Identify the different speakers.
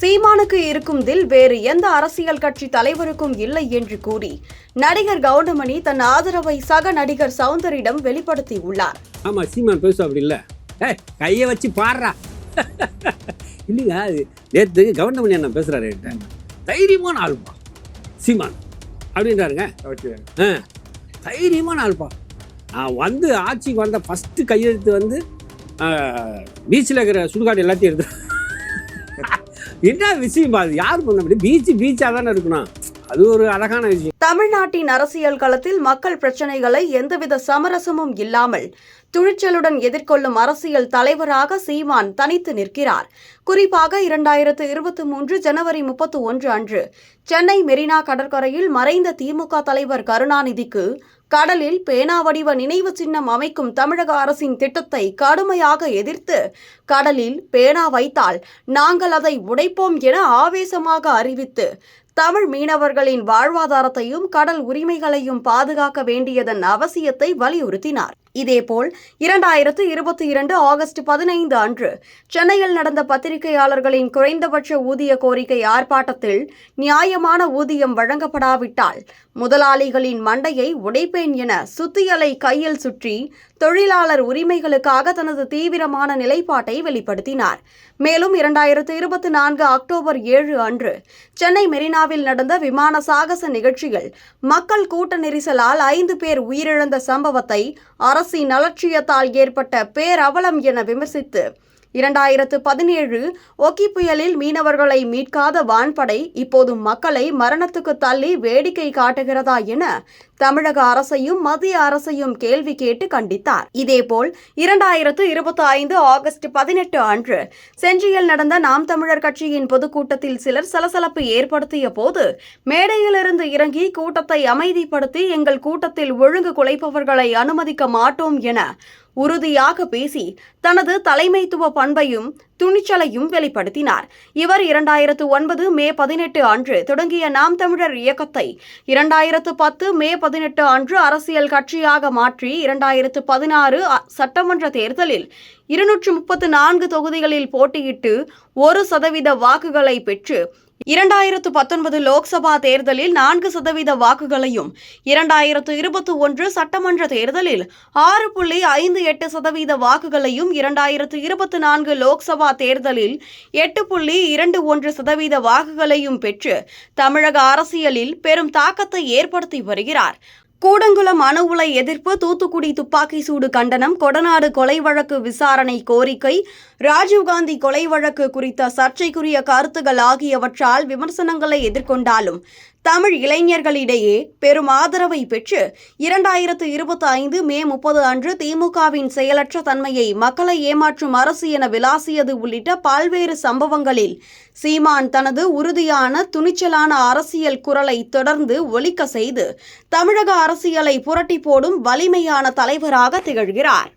Speaker 1: சீமானுக்கு இருக்கும் தில் வேறு எந்த அரசியல் கட்சி தலைவருக்கும் இல்லை என்று கூறி நடிகர் கவுண்டமணி தன் ஆதரவை சக நடிகர் சவுந்தரிடம் வெளிப்படுத்தியுள்ளார்.
Speaker 2: ஆமா சீமான் பேசும் அப்படி இல்லை. ஏ கையை வச்சு பாடுறா. இல்லைங்க அது நேற்று கவர்மெண்ட் என்ன பேசுறாரு தைரியமான ஆள்பா சீமான். அப்படின்றாருங்க. தைரியமான ஆள்பா நான் வந்து ஆட்சிக்கு வந்த ஃபஸ்ட்டு கையெழுத்து வந்து பீச்சில் இருக்கிற சுடுகாடு எல்லாத்தையும் எடுத்து என்ன விஷயம் அது யார் பண்ண முடியும் பீச்சு பீச்சாக தானே இருக்கணும் அது ஒரு அழகான விஷயம்.
Speaker 1: தமிழ்நாட்டின் அரசியல் களத்தில் மக்கள் பிரச்சனைகளை எந்தவித சமரசமும் இல்லாமல் துணிச்சலுடன் எதிர்கொள்ளும் அரசியல் தலைவராக சீமான் தனித்து நிற்கிறார். குறிப்பாக இரண்டாயிரத்து இருபத்தி மூன்று ஜனவரி முப்பத்தி ஒன்று அன்று சென்னை மெரினா கடற்கரையில் மறைந்த திமுக தலைவர் கருணாநிதிக்கு கடலில் பேனா வடிவ நினைவு சின்னம் அமைக்கும் தமிழக அரசின் திட்டத்தை கடுமையாக எதிர்த்து கடலில் பேனா வைத்தால் நாங்கள் அதை உடைப்போம் என ஆவேசமாக அறிவித்து தமிழ் மீனவர்களின் வாழ்வாதாரத்தையும் கடல் உரிமைகளையும் பாதுகாக்க வேண்டியதன் அவசியத்தை வலியுறுத்தினார். இதேபோல் இரண்டாயிரத்து இருபத்தி இரண்டு ஆகஸ்ட் பதினைந்து அன்று சென்னையில் நடந்த பத்திரிகையாளர்களின் குறைந்தபட்ச ஊதிய கோரிக்கை ஆர்ப்பாட்டத்தில் நியாயமான ஊதியம் வழங்கப்படாவிட்டால் முதலாளிகளின் மண்டையை உடைப்பேன் என சுத்தியலை கையில் சுற்றி தொழிலாளர் உரிமைகளுக்காக தனது தீவிரமான நிலைப்பாட்டை வெளிப்படுத்தினார். மேலும் இரண்டாயிரத்து இருபத்தி நான்கு அக்டோபர் ஏழு அன்று சென்னை மெரினா மெரினாவில் நடந்த விமான சாகச நிகழ்ச்சியில் மக்கள் கூட்ட நெரிசலால் ஐந்து பேர் உயிரிழந்த சம்பவத்தை அரசின் அலட்சியத்தால் ஏற்பட்ட பேரவலம் என விமர்சித்து இரண்டாயிரத்து பதினேழு ஒக்கி புயலில் மீனவர்களை மீட்காத வான்படை இப்போது மக்களை மரணத்துக்கு தள்ளி வேடிக்கை காட்டுகிறதா என தமிழக அரசையும் மத்திய அரசையும் கேள்வி கேட்டு கண்டித்தார். இதேபோல் இரண்டாயிரத்து இருபத்தி ஐந்து ஆகஸ்ட் பதினெட்டு அன்று செஞ்சியில் நடந்த நாம் தமிழர் கட்சியின் பொதுக்கூட்டத்தில் சிலர் சலசலப்பு ஏற்படுத்திய போது மேடையிலிருந்து இறங்கி கூட்டத்தை அமைதிப்படுத்தி எங்கள் கூட்டத்தில் ஒழுங்கு குலைப்பவர்களை அனுமதிக்க மாட்டோம் என உறுதியாக பேசி தனது தலைமைத்துவ பண்பையும் துணிச்சலையும் வெளிப்படுத்தினார். இவர் இரண்டாயிரத்து ஒன்பது மே பதினெட்டு அன்று தொடங்கிய நாம் தமிழர் இயக்கத்தை இரண்டாயிரத்து பத்து மே பதினெட்டு அன்று அரசியல் கட்சியாக மாற்றி இரண்டாயிரத்து பதினாறு சட்டமன்ற தேர்தலில் இருநூற்று முப்பத்து நான்கு தொகுதிகளில் போட்டியிட்டு ஒரு சதவீத வாக்குகளை பெற்று இரண்டாயிரத்து பத்தொன்பது லோக்சபா தேர்தலில் நான்கு சதவீத வாக்குகளையும் இரண்டாயிரத்து இருபத்தி ஒன்று சட்டமன்ற தேர்தலில் ஆறு புள்ளி ஐந்து எட்டு சதவீத வாக்குகளையும் இரண்டாயிரத்து இருபத்தி நான்கு லோக்சபா தேர்தலில் எட்டு புள்ளி இரண்டு ஒன்று சதவீத வாக்குகளையும் பெற்று தமிழக அரசியலில் பெரும் தாக்கத்தை ஏற்படுத்தி வருகிறார். கூடங்குளம் அணு உலை எதிர்ப்பு தூத்துக்குடி துப்பாக்கி சூடு கண்டனம் கொடநாடு கொலை வழக்கு விசாரணை கோரிக்கை ராஜீவ்காந்தி கொலை வழக்கு குறித்த சர்ச்சைக்குரிய கருத்துகள் ஆகியவற்றால் விமர்சனங்களை எதிர்கொண்டாலும் தமிழ் இளைஞர்களிடையே பெரும் ஆதரவை பெற்று இரண்டாயிரத்து இருபத்தி ஐந்து மே முப்பது அன்று திமுகவின் செயலற்ற தன்மையை மக்களை ஏமாற்றும் அரசு என விளாசியது உள்ளிட்ட பல்வேறு சம்பவங்களில் சீமான் தனது உறுதியான துணிச்சலான அரசியல் குரலை தொடர்ந்து ஒலிக்க செய்து தமிழக அரசியலை புரட்டி போடும் வலிமையான தலைவராக திகழ்கிறார்.